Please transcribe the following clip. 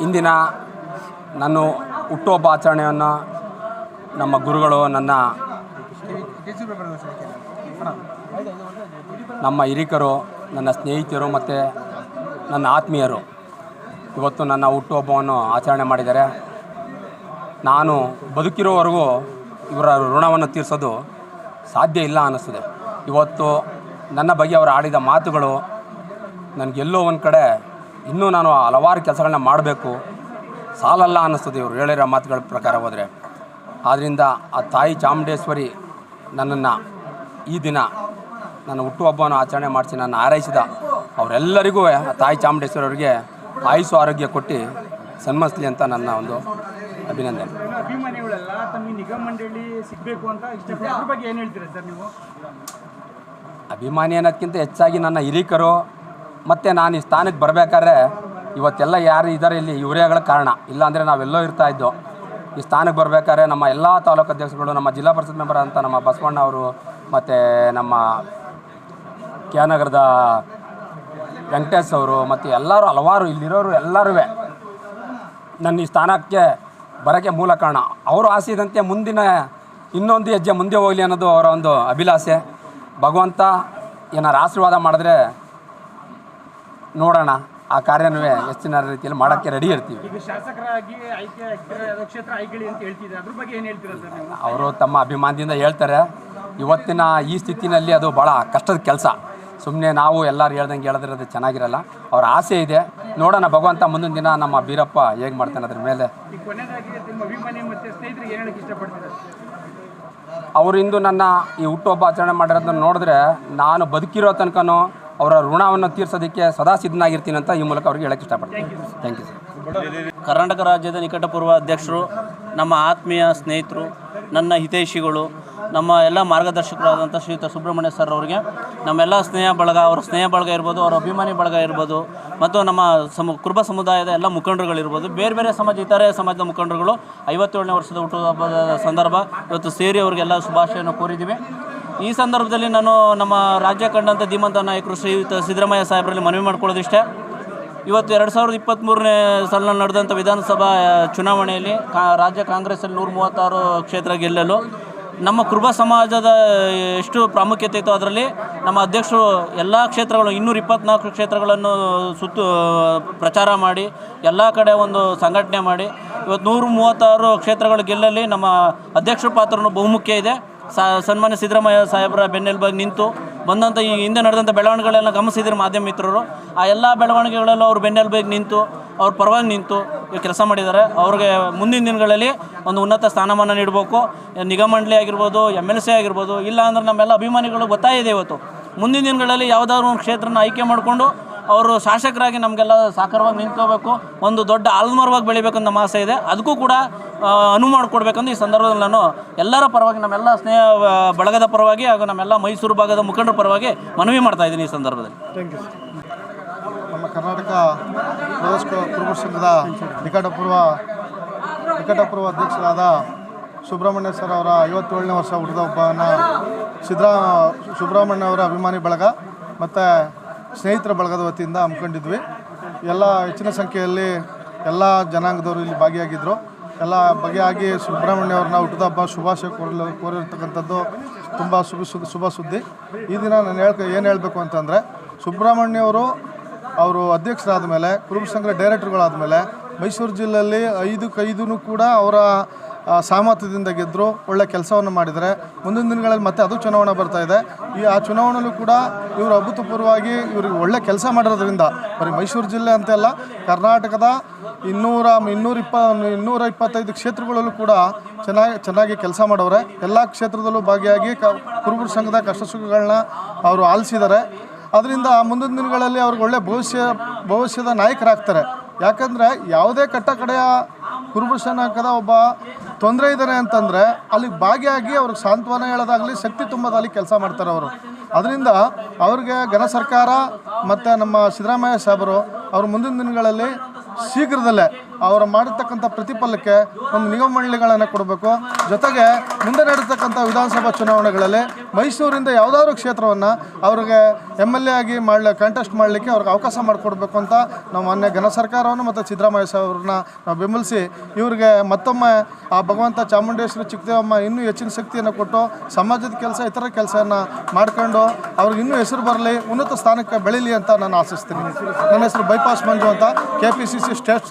ಇಂದಿನ ನಾನು ಹುಟ್ಟುಹಬ್ಬ ಆಚರಣೆಯನ್ನು ನಮ್ಮ ಗುರುಗಳು ನನ್ನ ನಮ್ಮ ಹಿರಿಕರು, ನನ್ನ ಸ್ನೇಹಿತರು ಮತ್ತು ನನ್ನ ಆತ್ಮೀಯರು ಇವತ್ತು ನನ್ನ ಹುಟ್ಟುಹಬ್ಬವನ್ನು ಆಚರಣೆ ಮಾಡಿದ್ದಾರೆ. ನಾನು ಬದುಕಿರೋವರೆಗೂ ಇವರ ಋಣವನ್ನು ತೀರಿಸೋದು ಸಾಧ್ಯ ಇಲ್ಲ ಅನ್ನಿಸ್ತದೆ. ಇವತ್ತು ನನ್ನ ಬಗ್ಗೆ ಅವರು ಆಡಿದ ಮಾತುಗಳು ನನಗೆಲ್ಲೋ ಒಂದು ಕಡೆ ಇನ್ನೂ ನಾನು ಹಲವಾರು ಕೆಲಸಗಳನ್ನ ಮಾಡಬೇಕು. ಸಾಲಲ್ಲ ಅನ್ನಿಸ್ತದೆ ಇವರು ಹೇಳಿರೋ ಮಾತುಗಳ ಪ್ರಕಾರ ಹೋದರೆ. ಆದ್ದರಿಂದ ಆ ತಾಯಿ ಚಾಮುಂಡೇಶ್ವರಿ ನನ್ನನ್ನು ಈ ದಿನ ನನ್ನ ಹುಟ್ಟುಹಬ್ಬವನ್ನು ಆಚರಣೆ ಮಾಡಿಸಿ ನನ್ನ ಆರೈಸಿದ ಅವರೆಲ್ಲರಿಗೂ ಆ ತಾಯಿ ಚಾಮುಂಡೇಶ್ವರಿ ಅವರಿಗೆ ಆಯುಸು ಆರೋಗ್ಯ ಕೊಟ್ಟು ಸನ್ಮಾನಿಸಲಿ ಅಂತ ನನ್ನ ಒಂದು ಅಭಿನಂದನೆ. ಅಭಿಮಾನಿಗಳೆಲ್ಲ ತಮಗೆ ನಿಗಮ ಮಂಡಳಿ ಸಿಗಬೇಕು ಅಂತ ಇಷ್ಟಪಟ್ಟು ಬಗ್ಗೆ ಏನು ಹೇಳ್ತೀರಾ ಸರ್ ನೀವು? ಅಭಿಮಾನಿ ಅನ್ನೋದಕ್ಕಿಂತ ಹೆಚ್ಚಾಗಿ ನನ್ನ ಹಿರೀಕರು ಮತ್ತು ನಾನು ಈ ಸ್ಥಾನಕ್ಕೆ ಬರಬೇಕಾದ್ರೆ ಇವತ್ತೆಲ್ಲ ಯಾರು ಇದ್ದಾರೆ ಇಲ್ಲಿ ಇವರೇಗಳ ಕಾರಣ. ಇಲ್ಲಾಂದರೆ ನಾವೆಲ್ಲೋ ಇರ್ತಾ ಇದ್ದೋ. ಈ ಸ್ಥಾನಕ್ಕೆ ಬರಬೇಕಾದ್ರೆ ನಮ್ಮ ಎಲ್ಲ ತಾಲೂಕು ಅಧ್ಯಕ್ಷರುಗಳು, ನಮ್ಮ ಜಿಲ್ಲಾ ಪರಿಷತ್ ಮೆಂಬರ್ ಅಂತ ನಮ್ಮ ಬಸವಣ್ಣ ಅವರು, ಮತ್ತು ನಮ್ಮ ಕೆ ನಗರದ ವೆಂಕಟೇಶ್ ಅವರು, ಮತ್ತು ಎಲ್ಲರೂ, ಹಲವಾರು ಇಲ್ಲಿರೋರು ಎಲ್ಲರೂ ನನ್ನ ಈ ಸ್ಥಾನಕ್ಕೆ ಬರೋಕ್ಕೆ ಮೂಲ ಕಾರಣ. ಅವರು ಆಸೆ ಇದ್ದಂತೆ ಮುಂದಿನ ಇನ್ನೊಂದು ಹೆಜ್ಜೆ ಮುಂದೆ ಹೋಗಲಿ ಅನ್ನೋದು ಅವರ ಒಂದು ಅಭಿಲಾಷೆ. ಭಗವಂತ ಏನಾರು ಆಶೀರ್ವಾದ ಮಾಡಿದ್ರೆ ನೋಡೋಣ. ಆ ಕಾರ್ಯನೂ ಹೆಚ್ಚಿನ ರೀತಿಯಲ್ಲಿ ಮಾಡೋಕ್ಕೆ ರೆಡಿ ಇರ್ತೀವಿ. ಈಗ ಶಾಸಕರಾಗಿ ಆಯ್ಕೆ ಆಗ್ತಿರೋ ಕ್ಷೇತ್ರ ಆಯ್ಕೆಳಿ ಅಂತ ಹೇಳ್ತಿದ್ದಾರೆ ಅದ್ರ ಬಗ್ಗೆ ಏನು ಹೇಳ್ತೀರಾ ಸರ್ ನೀವು? ಅವರು ತಮ್ಮ ಅಭಿಮಾನದಿಂದ ಹೇಳ್ತಾರೆ. ಇವತ್ತಿನ ಈ ಸ್ಥಿತಿನಲ್ಲಿ ಅದು ಭಾಳ ಕಷ್ಟದ ಕೆಲಸ. ಸುಮ್ಮನೆ ನಾವು ಎಲ್ಲರೂ ಹೇಳ್ದಂಗೆ ಹೇಳಿದ್ರೆ ಅದು ಚೆನ್ನಾಗಿರಲ್ಲ. ಅವ್ರ ಆಸೆ ಇದೆ. ನೋಡೋಣ ಭಗವಂತ ಮುಂದಿನ ದಿನ ನಮ್ಮ ಬೀರಪ್ಪ ಹೇಗೆ ಮಾಡ್ತಾನೆ ಅದ್ರ ಮೇಲೆ. ಅವರಿಂದು ನನ್ನ ಈ ಹುಟ್ಟುಹಬ್ಬ ಆಚರಣೆ ಮಾಡಿರೋದನ್ನ ನೋಡಿದ್ರೆ ನಾನು ಬದುಕಿರೋ ತನಕನೂ ಅವರ ಋಣವನ್ನು ತೀರಿಸೋದಕ್ಕೆ ಸದಾ ಸಿದ್ಧನಾಗಿರ್ತೀನಿ ಅಂತ ಈ ಮೂಲಕ ಅವ್ರಿಗೆ ಹೇಳಕ್ಕೆ ಇಷ್ಟಪಡ್ತೀನಿ. ಥ್ಯಾಂಕ್ ಯು ಸರ್ ಕರ್ನಾಟಕ ರಾಜ್ಯದ ನಿಕಟಪೂರ್ವ ಅಧ್ಯಕ್ಷರು ನಮ್ಮ ಆತ್ಮೀಯ ಸ್ನೇಹಿತರು ನನ್ನ ಹಿತೈಷಿಗಳು ನಮ್ಮ ಎಲ್ಲ ಮಾರ್ಗದರ್ಶಕರಾದಂಥ ಶ್ರೀಯುತ ಸುಬ್ರಹ್ಮಣ್ಯ ಸರ್ ಅವರಿಗೆ ನಮ್ಮೆಲ್ಲ ಸ್ನೇಹ ಬಳಗ ಅವರ ಸ್ನೇಹ ಬಳಗ ಇರ್ಬೋದು ಅವರ ಅಭಿಮಾನಿ ಬಳಗ ಇರ್ಬೋದು ಮತ್ತು ನಮ್ಮ ಸಮ ಕುರುಬ ಸಮುದಾಯದ ಎಲ್ಲ ಮುಖಂಡರುಗಳಿರ್ಬೋದು ಬೇರೆ ಬೇರೆ ಸಮಾಜ ಇತರೆ ಸಮಾಜದ ಮುಖಂಡರುಗಳು ಐವತ್ತೇಳನೇ ವರ್ಷದ ಹುಟ್ಟುಹಬ್ಬದ ಸಂದರ್ಭ ಇವತ್ತು ಸೇರಿ ಅವರಿಗೆಲ್ಲ ಶುಭಾಶಯವನ್ನು ಕೋರಿದ್ದೀವಿ. ಈ ಸಂದರ್ಭದಲ್ಲಿ ನಾನು ನಮ್ಮ ರಾಜ್ಯ ಕಂಡಂಥ ಧೀಮಂತ ನಾಯಕರು ಶ್ರೀಯುತ ಸಿದ್ದರಾಮಯ್ಯ ಸಾಹೇಬರಲ್ಲಿ ಮನವಿ ಮಾಡ್ಕೊಳ್ಳೋದಿಷ್ಟೇ. ಇವತ್ತು ಎರಡು ಸಾವಿರದ ಇಪ್ಪತ್ತ್ಮೂರನೇ ಸಲ ನಡೆದಂಥ ವಿಧಾನಸಭಾ ಚುನಾವಣೆಯಲ್ಲಿ ಕಾ, ರಾಜ್ಯ ಕಾಂಗ್ರೆಸ್ಸಲ್ಲಿ ನೂರ ಮೂವತ್ತಾರು ಕ್ಷೇತ್ರ ಗೆಲ್ಲಲು ನಮ್ಮ ಕುರುಬ ಸಮಾಜದ, ಎಷ್ಟು ಪ್ರಾಮುಖ್ಯತೆ ಇತ್ತು ಅದರಲ್ಲಿ ನಮ್ಮ ಅಧ್ಯಕ್ಷರು ಎಲ್ಲ ಕ್ಷೇತ್ರಗಳು, ಇನ್ನೂರ ಇಪ್ಪತ್ನಾಲ್ಕು ಕ್ಷೇತ್ರಗಳನ್ನು ಸುತ್ತು, ಪ್ರಚಾರ ಮಾಡಿ, ಎಲ್ಲ ಕಡೆ ಒಂದು ಸಂಘಟನೆ ಮಾಡಿ, ಇವತ್ತು ನೂರ ಮೂವತ್ತಾರು ಕ್ಷೇತ್ರಗಳು ಗೆಲ್ಲಲ್ಲಿ ನಮ್ಮ ಅಧ್ಯಕ್ಷರ ಪಾತ್ರನೂ ಬಹುಮುಖ್ಯ ಇದೆ. ಸನ್ಮಾನ್ಯ ಸಿದ್ದರಾಮಯ್ಯ ಸಾಹೇಬರ ಬೆನ್ನೆಲುಬಾಗಿ ನಿಂತು ಬಂದಂಥ ಈ ಹಿಂದೆ ನಡೆದಂಥ ಬೆಳವಣಿಗೆಗಳೆಲ್ಲ ಗಮನಿಸಿದ್ರು ಮಾಧ್ಯಮ ಮಿತ್ರರು. ಆ ಎಲ್ಲ ಬೆಳವಣಿಗೆಗಳಲ್ಲೂ ಅವರು ಬೆನ್ನೆಲುಬಾಗಿ ನಿಂತು, ಅವ್ರ ಪರವಾಗಿ ನಿಂತು ಕೆಲಸ ಮಾಡಿದ್ದಾರೆ. ಅವ್ರಿಗೆ ಮುಂದಿನ ದಿನಗಳಲ್ಲಿ ಒಂದು ಉನ್ನತ ಸ್ಥಾನಮಾನ ನೀಡಬೇಕು. ನಿಗಮ ಮಂಡಳಿ ಆಗಿರ್ಬೋದು, ಎಂ ಎಲ್ ಸಿ ಆಗಿರ್ಬೋದು, ಇಲ್ಲ ಅಂದ್ರೆ ನಮ್ಮೆಲ್ಲ ಅಭಿಮಾನಿಗಳು ಗೊತ್ತಾಯಿದೆ ಇವತ್ತು. ಮುಂದಿನ ದಿನಗಳಲ್ಲಿ ಯಾವುದಾದ್ರು ಒಂದು ಕ್ಷೇತ್ರನ ಆಯ್ಕೆ ಮಾಡಿಕೊಂಡು ಅವರು ಶಾಸಕರಾಗಿ ನಮಗೆಲ್ಲ ಸಾಕಾರವಾಗಿ ನಿಂತ್ಕೋಬೇಕು. ಒಂದು ದೊಡ್ಡ ಆಲ್ಮರವಾಗಿ ಬೆಳಿಬೇಕಂತ ನಮ್ಮ ಆಸೆ ಇದೆ. ಅದಕ್ಕೂ ಕೂಡ ಅನುವು ಮಾಡಿಕೊಡ್ಬೇಕಂದು ಈ ಸಂದರ್ಭದಲ್ಲಿ ನಾನು ಎಲ್ಲರ ಪರವಾಗಿ, ನಮ್ಮೆಲ್ಲ ಸ್ನೇಹ ಬಳಗದ ಪರವಾಗಿ ಹಾಗೂ ನಮ್ಮೆಲ್ಲ ಮೈಸೂರು ಭಾಗದ ಮುಖಂಡರ ಪರವಾಗಿ ಮನವಿ ಮಾಡ್ತಾ ಇದ್ದೀನಿ ಈ ಸಂದರ್ಭದಲ್ಲಿ. ನಮ್ಮ ಕರ್ನಾಟಕ ಪ್ರದೇಶ ಕುರುಬ ಸಂಘದ ನಿಕಟಪೂರ್ವ ನಿಕಟಪೂರ್ವ ಅಧ್ಯಕ್ಷರಾದ ಸುಬ್ರಹ್ಮಣ್ಯ ಸರ್ ಅವರ ಐವತ್ತೇಳನೇ ವರ್ಷ ಹುಟ್ಟಿದಹಬ್ಬವನ್ನು ಸಿದ್ದರಾ ಸುಬ್ರಹ್ಮಣ್ಯ ಅವರ ಅಭಿಮಾನಿ ಬಳಗ. ಮತ್ತು ಸ್ನೇಹಿತರ ಬಳಗದ ವತಿಯಿಂದ ಹಮ್ಮಿಕೊಂಡಿದ್ವಿ. ಎಲ್ಲ ಹೆಚ್ಚಿನ ಸಂಖ್ಯೆಯಲ್ಲಿ ಎಲ್ಲ ಜನಾಂಗದವರು ಇಲ್ಲಿ ಭಾಗಿಯಾಗಿದ್ದರು ಎಲ್ಲ ಬಗೆಯಾಗಿ ಸುಬ್ರಹ್ಮಣ್ಯ ಅವ್ರನ್ನ ಹುಟ್ಟಿದಹಬ್ಬ ಶುಭಾಶಯ ಕೋರಲು ಕೋರಿರ್ತಕ್ಕಂಥದ್ದು ತುಂಬ ಶುಭ ಶುಭ ಶುಭ ಸುದ್ದಿ. ಈ ದಿನ ನಾನು ಹೇಳ್ಕ, ಏನು ಹೇಳಬೇಕು ಅಂತಂದರೆ, ಸುಬ್ರಹ್ಮಣ್ಯವರು ಅವರು ಅಧ್ಯಕ್ಷರಾದ ಮೇಲೆ ಕುರುಬ ಸಂಘದ ಡೈರೆಕ್ಟರ್ಗಳಾದ ಮೇಲೆ ಮೈಸೂರು ಜಿಲ್ಲೆಯಲ್ಲಿ ಐದು ಕೈದೂ ಕೂಡ ಅವರ ಸಾಮರ್ಥ್ಯದಿಂದ ಗೆದ್ದರು ಒಳ್ಳೆ ಕೆಲಸವನ್ನು ಮಾಡಿದರೆ ಮುಂದಿನ ದಿನಗಳಲ್ಲಿ ಮತ್ತೆ ಅದು ಚುನಾವಣೆ ಬರ್ತಾ ಇದೆ. ಈ, ಆ ಚುನಾವಣೆಯಲ್ಲೂ ಕೂಡ ಇವರು ಅಭೂತಪೂರ್ವವಾಗಿ ಇವ್ರಿಗೆ ಒಳ್ಳೆ ಕೆಲಸ ಮಾಡಿರೋದ್ರಿಂದ, ಬರೀ ಮೈಸೂರು ಜಿಲ್ಲೆ ಅಂತೆಲ್ಲ ಕರ್ನಾಟಕದ ಇನ್ನೂರ ಇನ್ನೂರ ಇಪ್ಪ ಇನ್ನೂರ ಇಪ್ಪತ್ತೈದು ಕ್ಷೇತ್ರಗಳಲ್ಲೂ ಕೂಡ ಚೆನ್ನಾಗಿ ಚೆನ್ನಾಗಿ ಕೆಲಸ ಮಾಡವ್ರೆ. ಎಲ್ಲ ಕ್ಷೇತ್ರದಲ್ಲೂ ಭಾಗಿಯಾಗಿ ಕ, ಕುರುಬರ ಸಂಘದ ಕಷ್ಟ ಸುಖಗಳನ್ನ ಅವರು ಆಲಿಸಿದ್ದಾರೆ. ಅದರಿಂದ ಮುಂದಿನ ದಿನಗಳಲ್ಲಿ ಅವ್ರಿಗೆ ಒಳ್ಳೆ ಭವಿಷ್ಯ, ಭವಿಷ್ಯದ ನಾಯಕರಾಗ್ತಾರೆ. ಯಾಕಂದರೆ ಯಾವುದೇ ಕಟ್ಟ ಕಡೆಯ ಕುರುಬ ಒಬ್ಬ ತೊಂದರೆ ಇದ್ದಾರೆ ಅಂತಂದರೆ ಅಲ್ಲಿ ಭಾಗಿಯಾಗಿ ಅವ್ರಿಗೆ ಸಾಂತ್ವನ ಹೇಳೋದಾಗಲಿ, ಶಕ್ತಿ ತುಂಬೋದಾಗಲಿ ಕೆಲಸ ಮಾಡ್ತಾರೆ ಅವರು. ಅದರಿಂದ ಅವ್ರಿಗೆ ಘನ ಸರ್ಕಾರ ಮತ್ತು ನಮ್ಮ ಸಿದ್ದರಾಮಯ್ಯ ಸಾಹೇಬರು ಅವ್ರ ಮುಂದಿನ ದಿನಗಳಲ್ಲಿ ಶೀಘ್ರದಲ್ಲೇ ಅವರು ಮಾಡಿರ್ತಕ್ಕಂಥ ಪ್ರತಿಫಲಕ್ಕೆ ಒಂದು ನಿಗಮ ಮಂಡಳಿಗಳನ್ನು ಕೊಡಬೇಕು. ಜೊತೆಗೆ ಮುಂದೆ ನಡೀತಕ್ಕಂಥ ವಿಧಾನಸಭಾ ಚುನಾವಣೆಗಳಲ್ಲಿ ಮೈಸೂರಿಂದ ಯಾವುದಾದ್ರು ಕ್ಷೇತ್ರವನ್ನು ಅವ್ರಿಗೆ ಎಂ ಎಲ್ ಎ ಆಗಿ ಮಾಡಲಿ ಕಂಟೆಸ್ಟ್ ಮಾಡಲಿಕ್ಕೆ ಅವ್ರಿಗೆ ಅವಕಾಶ ಮಾಡಿಕೊಡ್ಬೇಕು ಅಂತ ನಾವು ಮಾನ್ಯ ಘನ ಸರ್ಕಾರವನ್ನು ಮತ್ತು ಸಿದ್ದರಾಮಯ್ಯ ಅವ್ರನ್ನ ನಾವು ಬೆಂಬಲಿಸಿ ಇವ್ರಿಗೆ ಮತ್ತೊಮ್ಮೆ ಆ ಭಗವಂತ ಚಾಮುಂಡೇಶ್ವರಿ ಚಿಕ್ಕದೇವಮ್ಮ ಇನ್ನೂ ಹೆಚ್ಚಿನ ಶಕ್ತಿಯನ್ನು ಕೊಟ್ಟು ಸಮಾಜದ ಕೆಲಸ, ಇತರ ಕೆಲಸವನ್ನು ಮಾಡ್ಕೊಂಡು ಅವ್ರಿಗೆ ಇನ್ನೂ ಹೆಸರು ಬರಲಿ, ಉನ್ನತ ಸ್ಥಾನಕ್ಕೆ ಬೆಳೀಲಿ ಅಂತ ನಾನು ಆಶಿಸ್ತೀನಿ. ನನ್ನ ಹೆಸರು ಬೈಪಾಸ್ ಮಂಜು ಅಂತ K P C C state